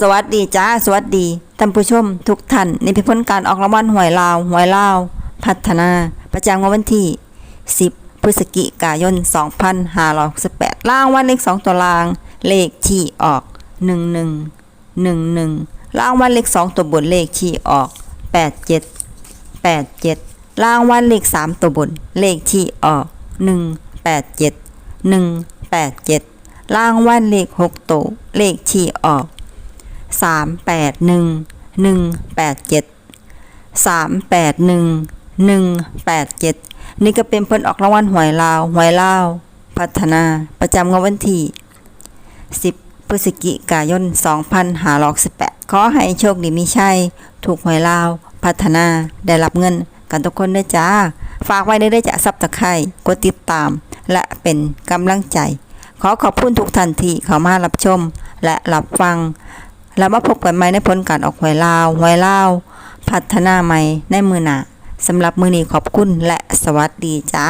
สวัสดีจ้า สวัสดีท่านผู้ชมทุกท่านนี่เป็นผลการออกรางวัลหวยลาวหวยลาว พัฒนา ประจำงวดวันที่ 10 พฤศจิกายน 2568รางวัลเลข 2 ตัวราง เลขที่ออก 11 11รางวัลเลข 2 ตัวบนเลขที่ออก 87 87รางวัลเลข 3 ตัวบน เลขที่ออก 187 187รางวัลเลข 6 ตัว เลขที่ออก สามแปดหนึ่งหนึ่งแปดเจ็ดสามแปดหนึ่งหนึ่งแปดเจ็ดนี่ก็เป็นผลออกรางวัลหวยลาวหวยลาว พัฒนาประจำงวดวันที่สิบพฤศจิกายนสองพันห้าร้อยสิบแปดขอให้โชคดีมีชัย ถูกหวยลาว พัฒนาได้รับเงินกันทุกคนด้วยจ้า ฝากไว้ได้ด้จ้ะซับตะไคร่กดติดตาม และเป็นกำลังใจ ขอขอบคุณทุกท่านที่เข้ามารับชม และรับฟัง แล้วมาพบกันใหม่ในผลการออกหวยลาวหวยลาว พัฒนาใหม่ในมือหนาสำหรับมือนี้ขอบคุณและสวัสดีจ้า